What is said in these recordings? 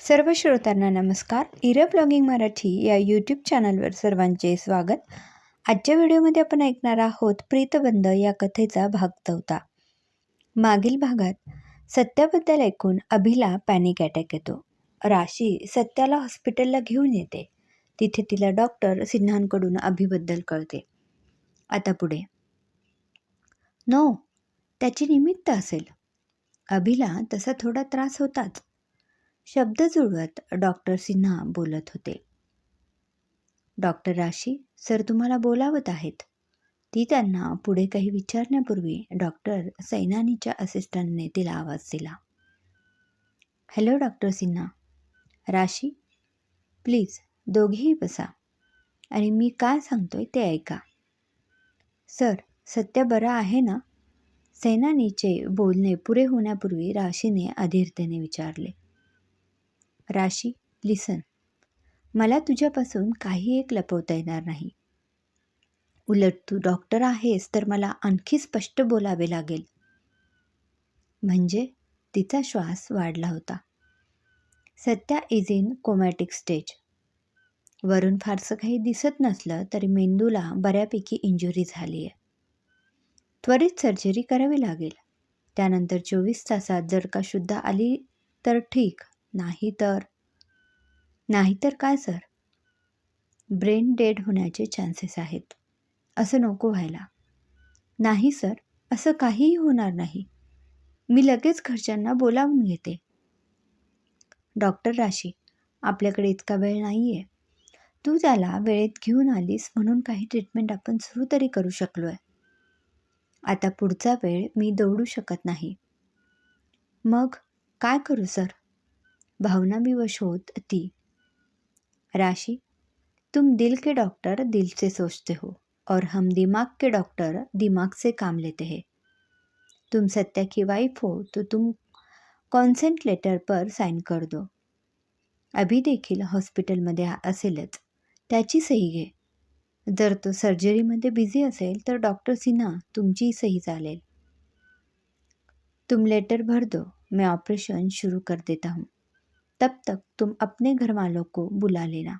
सर्व श्रोत्यांना नमस्कार. इरा ब्लॉगिंग मराठी या यूट्यूब चॅनलवर सर्वांचे स्वागत. आजच्या व्हिडिओमध्ये आपण ऐकणार आहोत प्रीतबंध या कथेचा भाग चौथा मागील भागात सत्याबद्दल ऐकून अभिला पॅनिक अटॅक येतो. राशी सत्याला हॉस्पिटलला घेऊन येते. तिथे तिला डॉक्टर सिन्हांकडून अभिबद्दल कळते. आता पुढे. नो त्याची निमित्त असेल. अभिला तसा थोडा त्रास होताच. शब्द जुळवत डॉक्टर सिन्हा बोलत होते. डॉक्टर राशी सर तुम्हाला बोलावत आहेत. ती त्यांना पुढे काही विचारण्यापूर्वी डॉक्टर सैनानीच्या असिस्टंटने तिला आवाज दिला. Hello doctor Sinha. Rashi please दोघेही बसा. आणि मी काय सांगतोय ते ऐका. सर सत्य बरं आहे ना? सैनानीचे बोलणे पुरे होण्यापूर्वी राशीने अधीरतेने विचारले. राशी लिसन. मला तुझ्यापासून काही एक लपवता येणार नाही. उलट तू डॉक्टर आहेस तर मला आणखी स्पष्ट बोलावे लागेल. म्हणजे तिचा श्वास वाढला होता. Satya is in comatic stage वरून फारसं काही दिसत नसलं तरी मेंदूला बऱ्यापैकी इंजुरी झाली आहे त्वरित सर्जरी करावी लागेल. त्यानंतर चोवीस तासात जर का शुद्ध आली तर ठीक. नाही तर? नाहीतर काय सर? ब्रेन डेड होण्याचे चान्सेस आहेत. असं नको व्हायला. नाही सर. असं काहीही होणार नाही. मी लगेच घरच्यांना बोलावून घेते. डॉक्टर राशी आपल्याकडे इतका वेळ नाही आहे तू त्याला वेळेत घेऊन आलीस म्हणून काही ट्रीटमेंट आपण सुरू तरी करू शकलो आहे आता पुढचा वेळ मी दौडू शकत नाही. मग काय करू सर? भावना विवश होत ती. राशि तुम दिल के डॉक्टर दिल से सोचते हो और हम दिमाग के डॉक्टर दिमाग से काम लेते हैं. तुम सत्या की वाइफ हो तो तुम कॉन्सेंट लेटर पर साईन कर दो. अभी देखील हॉस्पिटलमध्ये असेलच त्याची सही घे. जर तो सर्जरीमध्ये बिझी असेल तर डॉक्टर सिन्हा तुमची सही चालेल. तुम लेटर भर दो मैं ऑपरेशन शुरू कर देता हूँ. तब तक तुम अपने घरवालों को बुला लेना।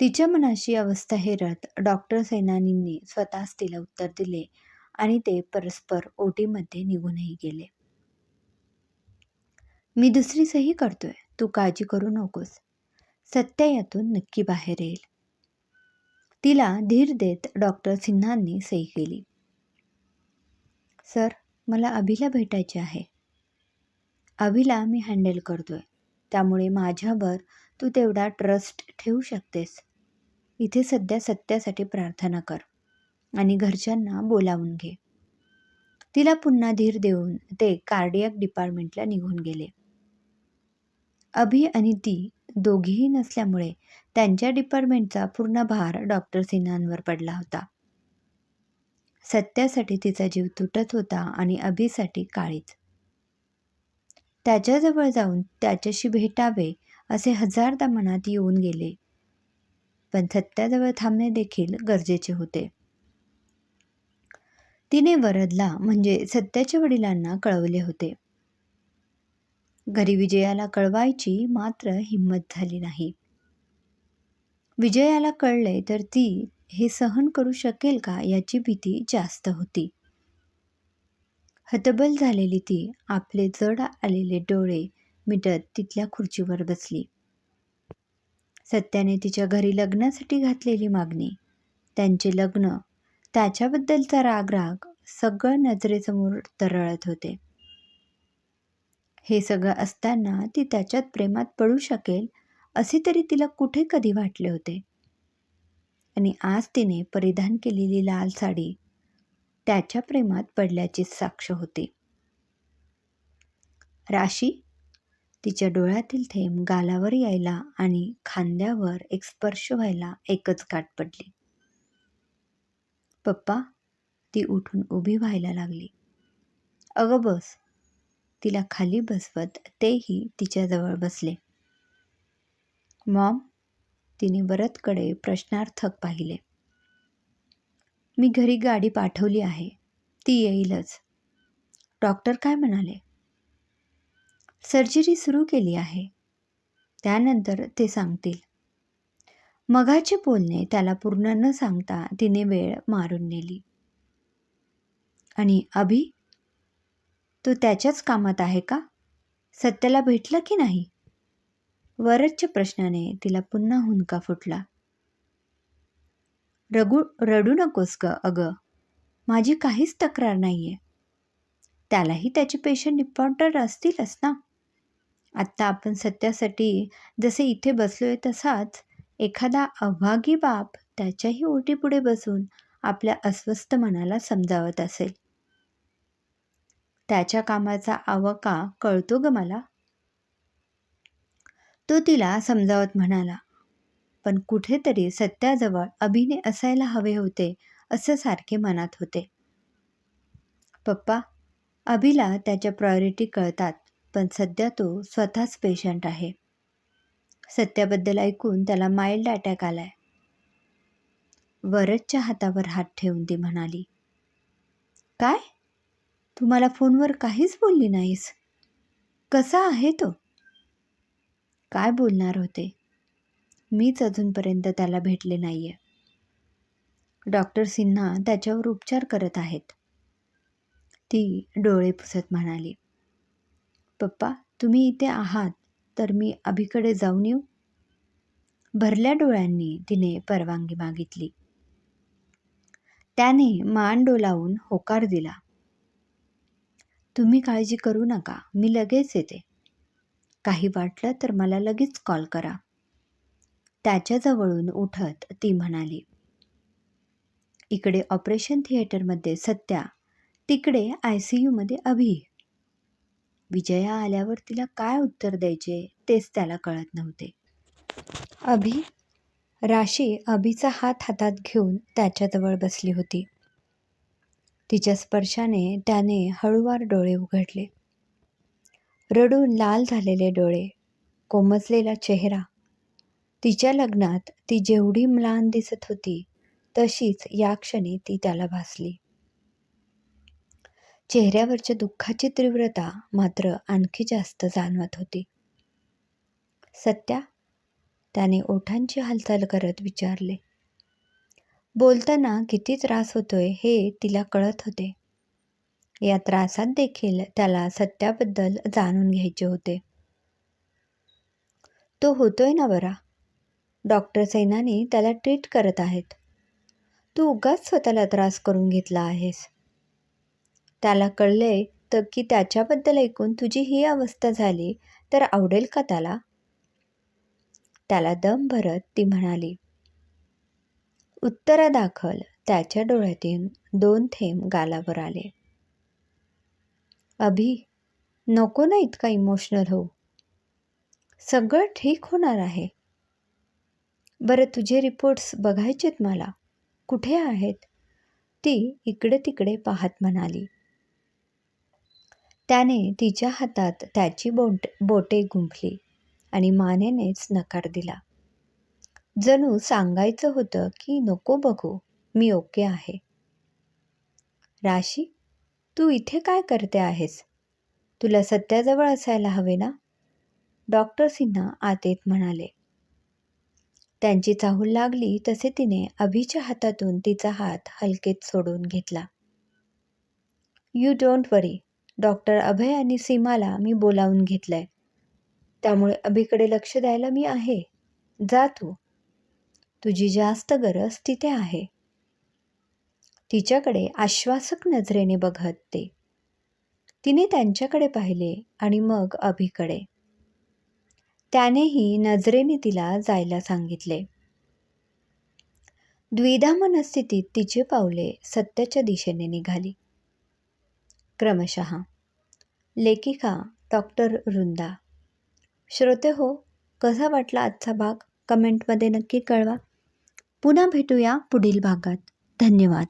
तिच्या मनाशी अवस्था हेरत डॉक्टर सैनानींनी स्वतःच तिला उत्तर दिले आणि ते परस्पर ओटीमध्ये निघूनही गेले. मी दुसरी सही करतोय तू काळजी करू नकोस. सत्य यातून नक्की बाहेर येईल. तिला धीर देत डॉक्टर सिन्हांनी सही केली. सर मला अभिला भेटायचे आहे. अभिला मी हँडल करतोय. त्यामुळे माझ्यावर तू तेवढा ट्रस्ट ठेवू शकतेस. इथे सध्या सत्यासाठी प्रार्थना कर आणि घरच्यांना बोलावून घे. तिला पुन्हा धीर देऊन ते कार्डियक डिपार्टमेंटला निघून गेले. अभि आणि ती दोघीही नसल्यामुळे त्यांच्या डिपार्टमेंटचा पूर्ण भार डॉक्टर सिन्हांवर पडला होता. सत्यासाठी तिचा जीव तुटत होता आणि अभिसाठी काळीच. त्याच्याजवळ जाऊन त्याच्याशी भेटावे असे हजारदा मनात येऊन गेले. पण सत्याजवळ थांबणे देखील गरजेचे होते. तिने वरदला म्हणजे सत्याच्या वडिलांना कळवले होते. घरी विजयाला कळवायची मात्र हिंमत झाली नाही. विजयाला कळले तर ती हे सहन करू शकेल का याची भीती जास्त होती. हतबल झालेली ती आपले जड आलेले डोळे मिटत तिथल्या खुर्चीवर बसली. सत्याने तिच्या घरी लग्नासाठी घातलेली मागणी. त्यांचे लग्न त्याच्याबद्दलचा राग राग सगळं नजरेसमोर तरळत होते. हे सगळं असताना ती त्याच्यात प्रेमात पडू शकेल असे तरी तिला कुठे कधी वाटले होते? आणि आज तिने परिधान केलेली लाल साडी त्याच्या प्रेमात पडल्याची साक्ष होती. राशी तिच्या डोळ्यातील थेंब गालावर यायला आणि खांद्यावर एक स्पर्श व्हायला एकच गाठ पडली. पप्पा ती उठून उभी व्हायला लागली. अगं बस तिला खाली बसवत तेही तिच्याजवळ बसले. मॉम तिने वरतकडे प्रश्नार्थक पाहिले. मी घरी गाडी पाठवली आहे. ती येईलच. डॉक्टर काय म्हणाले? सर्जरी सुरू केली आहे. त्यानंतर ते सांगतील. मघाचे बोलणे त्याला पूर्ण न सांगता तिने वेळ मारून नेली. आणि अभि तू त्याच्याच कामात आहे का? सत्याला भेटलं की नाही? वरच्या प्रश्नाने तिला पुन्हा हुंदका फुटला. रगू रडू नकोस ग अगं. माझी काहीच तक्रार नाही आहे त्यालाही त्याचे पेशंट इम्पॉर्टंट असतीलच ना. आत्ता आपण सत्यासाठी जसे इथे बसलोय तसाच एखादा अभागी बाप त्याच्याही ओटीपुढे बसून आपल्या अस्वस्थ मनाला समजावत असेल. त्याच्या कामाचा आवका कळतो ग मला. तो तिला समजावत म्हणाला पण कुठेतरी सत्याजवळ अभिने असायला हवे होते असं सारखे मनात होते. पप्पा अभिला त्याच्या प्रायोरिटी कळतात पण सध्या तो स्वतःच पेशंट आहे. सत्याबद्दल ऐकून त्याला माइल्ड अटॅक आलाय. वरदच्या हातावर हात ठेवून ती म्हणाली काय? तू मला फोनवर काहीच बोलली नाहीस? कसा आहे तो? काय बोलणार होते? मीच अजूनपर्यंत त्याला भेटले नाही आहे डॉक्टर सिन्हा त्याच्यावर उपचार करत आहेत. ती डोळे पुसत म्हणाली पप्पा तुम्ही इथे आहात तर मी अभिकडे जाऊन येऊ. भरल्या डोळ्यांनी तिने परवानगी मागितली. त्याने मान डोलावून होकार दिला तुम्ही काळजी करू नका मी लगेच येते. काही वाटलं तर मला लगेच कॉल करा. त्याच्याजवळून उठत ती म्हणाली इकडे ऑपरेशन थिएटरमध्ये सत्या तिकडे आय सी यूमध्ये अभि. विजया आल्यावर तिला काय उत्तर द्यायचे तेच त्याला कळत नव्हते. अभि राशी अभिचा हात हातात घेऊन त्याच्याजवळ बसली होती. तिच्या स्पर्शाने त्याने हळूवार डोळे उघडले. रडून लाल झालेले डोळे कोमजलेला चेहरा तिच्या लग्नात ती जेवढी म्लान दिसत होती तशीच या क्षणी ती त्याला भासली. चेहऱ्यावरच्या दुःखाची तीव्रता मात्र आणखी जास्त जाणवत होती. सत्या त्याने ओठांची हालचाल करत विचारले. बोलताना किती त्रास होतोय हे तिला कळत होते. या त्रासात देखील त्याला सत्याबद्दल जाणून घ्यायचे होते. तो होतोय ना बरा? डॉक्टर सैनानी त्याला ट्रीट करत आहेत. तू उगाच स्वतःला त्रास करून घेतला आहेस. त्याला कळले तर की त्याच्याबद्दल ऐकून तुझी ही अवस्था झाली तर आवडेल का त्याला? त्याला दम भरत ती म्हणाली उत्तरादाखल त्याच्या डोळ्यातून दोन थेंब गालावर आले. अभि नको ना इतका इमोशनल हो सगळं ठीक होणार आहे. बरं तुझे रिपोर्ट्स बघायचेत मला. कुठे आहेत? ती इकडे तिकडे पाहत म्हणाली. त्याने तिच्या हातात त्याची बोट बोटे गुंफली आणि मानेनेच नकार दिला. जणू सांगायचं होतं की नको बघू मी ओके आहे. राशी तू इथे काय करते आहेस? तुला सत्याजवळ असायला हवे ना? डॉक्टर सिन्हा आत येत म्हणाले. त्यांची चाहूल लागली तसे तिने अभिच्या हातातून तिचा हात हलकेत सोडून घेतला. You don't worry doctor Abhay आणि सीमाला मी बोलावून घेतलंय. त्यामुळे अभिकडे लक्ष द्यायला मी आहे. जा तू. तुझी जास्त गरज तिथे आहे. तिच्याकडे आश्वासक नजरेने बघत ते. तिने त्यांच्याकडे पाहिले आणि मग अभिकडे. त्यानेही नजरेने तिला जायला सांगितले. द्विधा मनस्थितीत तिची पावले सत्याच्या दिशेने निघाली. क्रमशः लेखिका डॉक्टर वृंदा श्रोते हो कसा वाटला आजचा भाग? कमेंटमध्ये नक्की कळवा. पुन्हा भेटूया पुढील भागात. धन्यवाद.